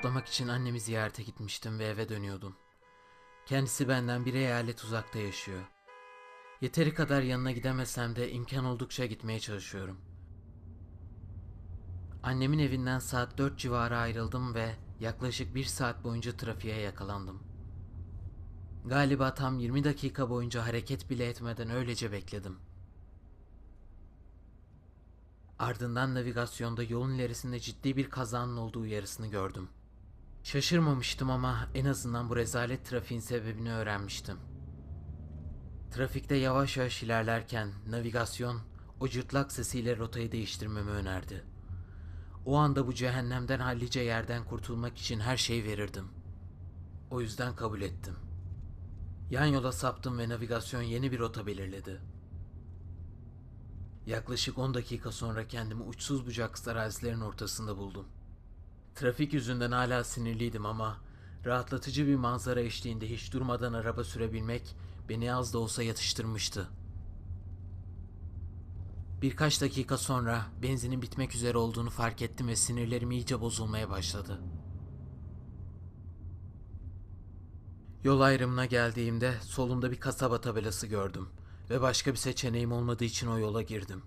kutlamak için annemi ziyarete gitmiştim ve eve dönüyordum. Kendisi benden bir eyalet uzakta yaşıyor. Yeteri kadar yanına gidemesem de imkan oldukça gitmeye çalışıyorum. Annemin evinden saat 4 civarı ayrıldım ve yaklaşık bir saat boyunca trafiğe yakalandım. Galiba tam 20 dakika boyunca hareket bile etmeden öylece bekledim. Ardından navigasyonda yolun ilerisinde ciddi bir kazanın olduğu uyarısını gördüm. Şaşırmamıştım ama en azından bu rezalet trafiğin sebebini öğrenmiştim. Trafikte yavaş yavaş ilerlerken navigasyon o cırtlak sesiyle rotayı değiştirmemi önerdi. O anda bu cehennemden hallice yerden kurtulmak için her şeyi verirdim. O yüzden kabul ettim. Yan yola saptım ve navigasyon yeni bir rota belirledi. Yaklaşık 10 dakika sonra kendimi uçsuz bucaksız arazilerin ortasında buldum. Trafik yüzünden hala sinirliydim ama rahatlatıcı bir manzara eşliğinde hiç durmadan araba sürebilmek beni az da olsa yatıştırmıştı. Birkaç dakika sonra benzinin bitmek üzere olduğunu fark ettim ve sinirlerim iyice bozulmaya başladı. Yol ayrımına geldiğimde solumda bir kasaba tabelası gördüm ve başka bir seçeneğim olmadığı için o yola girdim.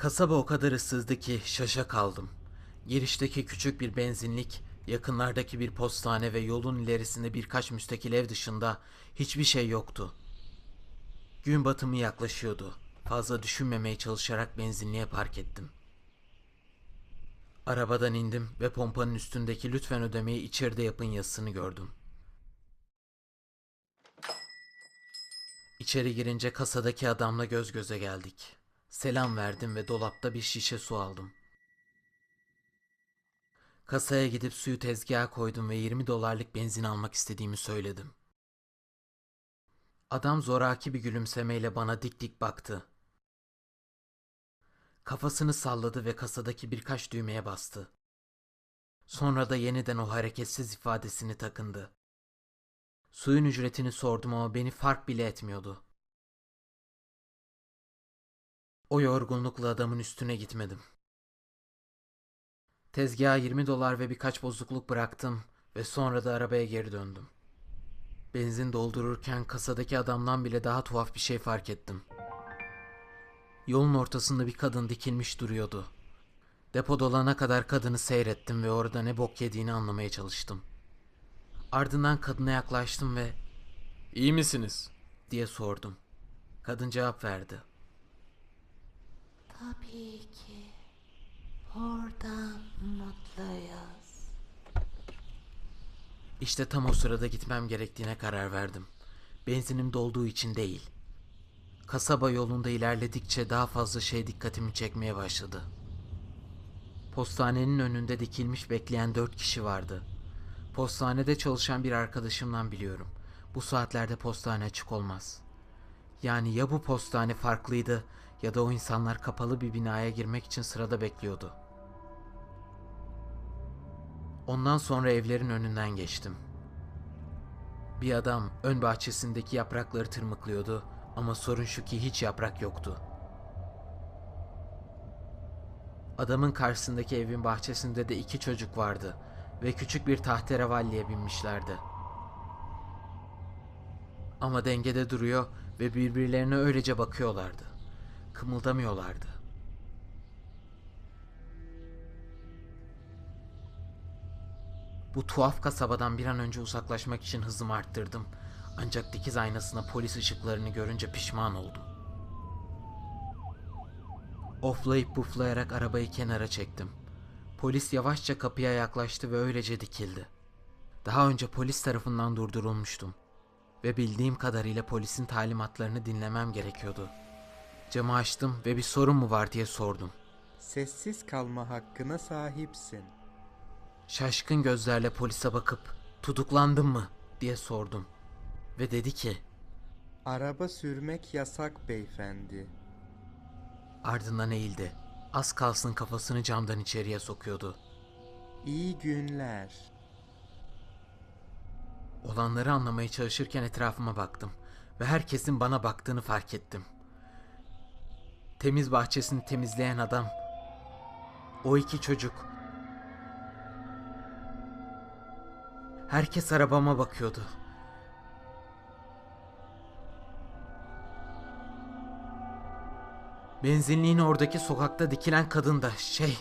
Kasaba o kadar ıssızdı ki şaşa kaldım. Girişteki küçük bir benzinlik, yakınlardaki bir postane ve yolun ilerisinde birkaç müstakil ev dışında hiçbir şey yoktu. Gün batımı yaklaşıyordu. Fazla düşünmemeye çalışarak benzinliğe park ettim. Arabadan indim ve pompanın üstündeki lütfen ödemeyi içeride yapın yazısını gördüm. İçeri girince kasadaki adamla göz göze geldik. Selam verdim ve dolapta bir şişe su aldım. Kasaya gidip suyu tezgaha koydum ve 20 dolarlık benzin almak istediğimi söyledim. Adam zoraki bir gülümsemeyle bana dik dik baktı. Kafasını salladı ve kasadaki birkaç düğmeye bastı. Sonra da yeniden o hareketsiz ifadesini takındı. Suyun ücretini sordum ama beni fark bile etmiyordu. O yorgunlukla adamın üstüne gitmedim. Tezgaha 20 dolar ve birkaç bozukluk bıraktım ve sonra da arabaya geri döndüm. Benzin doldururken kasadaki adamdan bile daha tuhaf bir şey fark ettim. Yolun ortasında bir kadın dikilmiş duruyordu. Depo dolana kadar kadını seyrettim ve orada ne bok yediğini anlamaya çalıştım. Ardından kadına yaklaştım ve İyi misiniz? diye sordum. Kadın cevap verdi. Tabii ki. Buradan mutluyuz. İşte tam o sırada gitmem gerektiğine karar verdim. Benzinim dolduğu için değil. Kasaba yolunda ilerledikçe daha fazla şey dikkatimi çekmeye başladı. Postanenin önünde dikilmiş bekleyen dört kişi vardı. Postanede çalışan bir arkadaşımdan biliyorum. Bu saatlerde postane açık olmaz. Yani ya bu postane farklıydı ya da o insanlar kapalı bir binaya girmek için sırada bekliyordu. Ondan sonra evlerin önünden geçtim. Bir adam ön bahçesindeki yaprakları tırmıklıyordu ama sorun şu ki hiç yaprak yoktu. Adamın karşısındaki evin bahçesinde de iki çocuk vardı ve küçük bir tahterevalliye binmişlerdi. Ama dengede duruyor ve birbirlerine öylece bakıyorlardı. Kımıldamıyorlardı. Bu tuhaf kasabadan bir an önce uzaklaşmak için hızımı arttırdım. Ancak dikiz aynasına polis ışıklarını görünce pişman oldum. Oflayıp puflayarak arabayı kenara çektim. Polis yavaşça kapıya yaklaştı ve öylece dikildi. Daha önce polis tarafından durdurulmuştum. Ve bildiğim kadarıyla polisin talimatlarını dinlemem gerekiyordu. Camı açtım ve bir sorun mu var diye sordum. Sessiz kalma hakkına sahipsin. Şaşkın gözlerle polise bakıp tutuklandın mı diye sordum. Ve dedi ki Araba sürmek yasak beyefendi. ardından eğildi. Az kalsın kafasını camdan içeriye sokuyordu. İyi günler. Olanları anlamaya çalışırken etrafıma baktım ve herkesin bana baktığını fark ettim. Temiz bahçesini temizleyen adam O iki çocuk. Herkes arabama bakıyordu. Benzinliğin oradaki sokakta dikilen kadın da şey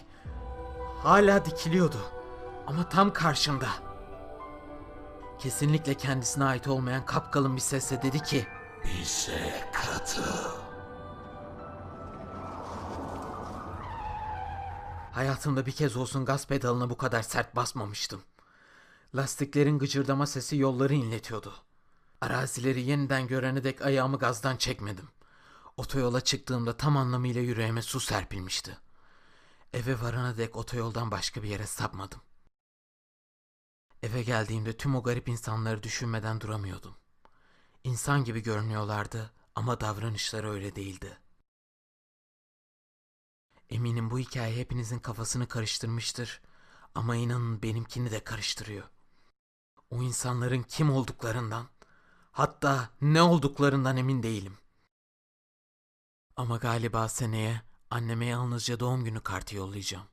hala dikiliyordu. Ama tam karşımda. Kesinlikle kendisine ait olmayan kapkalın bir sesle dedi ki Bize katıl. Hayatımda bir kez olsun gaz pedalına bu kadar sert basmamıştım. Lastiklerin gıcırdama sesi yolları inletiyordu. Arazileri yeniden görene dek ayağımı gazdan çekmedim. Otoyola çıktığımda tam anlamıyla yüreğime su serpilmişti. Eve varana dek otoyoldan başka bir yere sapmadım. Eve geldiğimde tüm o garip insanları düşünmeden duramıyordum. İnsan gibi görünüyorlardı ama davranışları öyle değildi. Eminim bu hikaye hepinizin kafasını karıştırmıştır. Ama inanın benimkini de karıştırıyor. O insanların kim olduklarından, hatta ne olduklarından emin değilim. Ama galiba seneye anneme yalnızca doğum günü kartı yollayacağım.